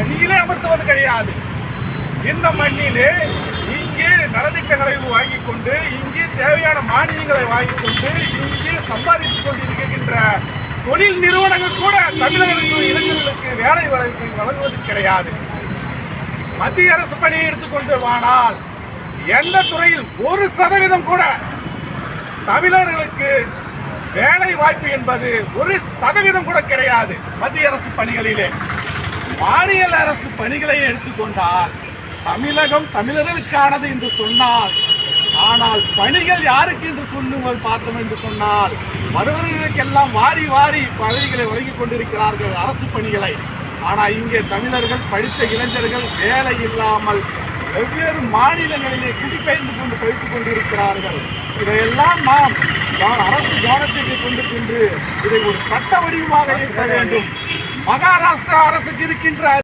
பணியிலே அமர்த்துவது கிடையாது. இந்த மண்ணிலே இங்கே நலத்திட்டங்களை வாங்கிக் கொண்டு இங்கே தேவையான மானியங்களை வாங்கி கொண்டு இங்கே சம்பாதித்துக் கொண்டிருக்கின்ற தொழில் நிறுவனங்கள் கூட தமிழர்களுக்கு இளைஞர்களுக்கு வேலை வாய்ப்பை வழங்குவது கிடையாது. மத்திய அரசு பணியை எடுத்துக்கொண்டு வானால் எந்த துறையில் ஒரு சதவீதம் கூட தமிழர்களுக்கு வேலை வாய்ப்பு என்பது ஒரு சதவீதம் கூட கிடையாது மத்திய அரசு பணிகளிலே. மாநில அரசு பணிகளை எடுத்துக்கொண்டால் தமிழகம் தமிழர்களுக்கானது என்று சொன்னால் ஆனால் பணிகள் யாருக்கு என்று சொல்லுங்கள் பார்த்தோம் என்று சொன்னால் வருவர்களுக்கெல்லாம் வாரி வாரி பதவிகளை வழங்கிக் கொண்டிருக்கிறார்கள் அரசு பணிகளை. ஆனால் இங்கே தமிழர்கள் படித்த இளைஞர்கள் வேலை இல்லாமல் வெவ்வேறு மாநிலங்களிலே குடிபெயர்ந்து கொண்டு படித்துக் கொண்டிருக்கிறார்கள். இதையெல்லாம் நாம் நான் அரசு கவனத்திற்கு கொண்டு சென்று இதை ஒரு சட்ட வடிவமாக இருக்க வேண்டும். மகாராஷ்டிரா அரசுக்கு இருக்கின்ற